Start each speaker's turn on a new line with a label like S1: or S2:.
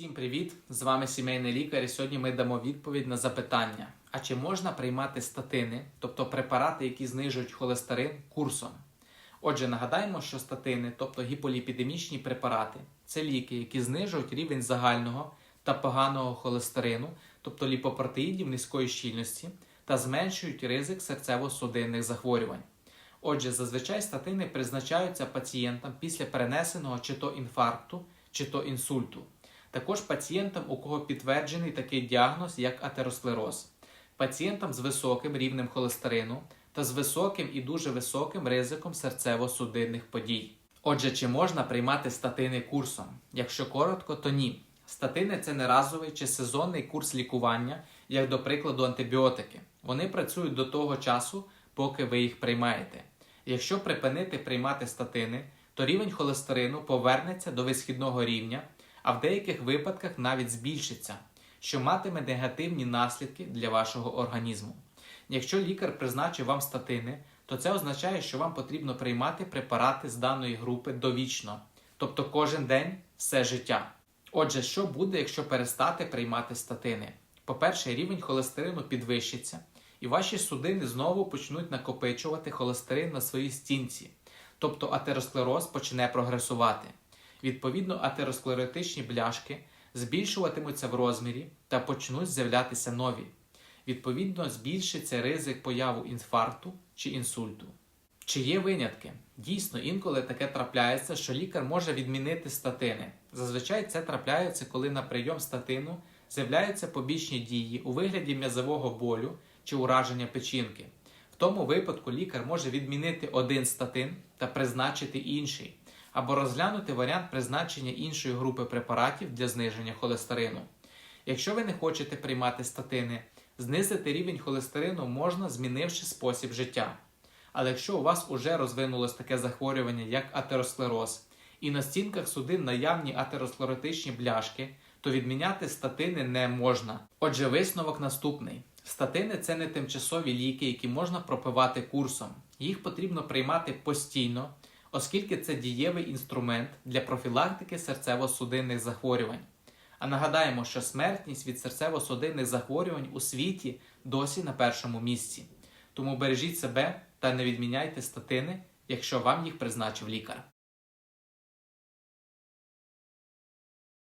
S1: Всім привіт! З вами сімейний лікар. І сьогодні ми дамо відповідь на запитання: а чи можна приймати статини, тобто препарати, які знижують холестерин, курсом? Отже, нагадаємо, що статини, тобто гіполіпідемічні препарати, це ліки, які знижують рівень загального та поганого холестерину, тобто ліпопротеїдів низької щільності, та зменшують ризик серцево-судинних захворювань. Отже, зазвичай статини призначаються пацієнтам після перенесеного чи то інфаркту, чи то інсульту. Також пацієнтам, у кого підтверджений такий діагноз, як атеросклероз, пацієнтам з високим рівнем холестерину та з високим і дуже високим ризиком серцево-судинних подій. Отже, чи можна приймати статини курсом? Якщо коротко, то ні. Статини це не разовий чи сезонний курс лікування, як до прикладу антибіотики. Вони працюють до того часу, поки ви їх приймаєте. Якщо припинити приймати статини, то рівень холестерину повернеться до висхідного рівня, а в деяких випадках навіть збільшиться, що матиме негативні наслідки для вашого організму. Якщо лікар призначив вам статини, то це означає, що вам потрібно приймати препарати з даної групи довічно, тобто кожен день все життя. Отже, що буде, якщо перестати приймати статини? По-перше, рівень холестерину підвищиться, і ваші судини знову почнуть накопичувати холестерин на своїй стінці, тобто атеросклероз почне прогресувати. Відповідно, атеросклеротичні бляшки збільшуватимуться в розмірі та почнуть з'являтися нові. Відповідно, збільшиться ризик появу інфаркту чи інсульту. Чи є винятки? Дійсно, інколи таке трапляється, що лікар може відмінити статини. Зазвичай це трапляється, коли на прийом статину з'являються побічні дії у вигляді м'язового болю чи ураження печінки. В тому випадку лікар може відмінити один статин та призначити інший, або розглянути варіант призначення іншої групи препаратів для зниження холестерину. Якщо ви не хочете приймати статини, знизити рівень холестерину можна, змінивши спосіб життя. Але якщо у вас уже розвинулось таке захворювання, як атеросклероз, і на стінках судин наявні атеросклеротичні бляшки, то відміняти статини не можна. Отже, висновок наступний: статини це не тимчасові ліки, які можна пропивати курсом. Їх потрібно приймати постійно, оскільки це дієвий інструмент для профілактики серцево-судинних захворювань. А нагадаємо, що смертність від серцево-судинних захворювань у світі досі на першому місці. Тому бережіть себе та не відміняйте статини, якщо вам їх призначив лікар.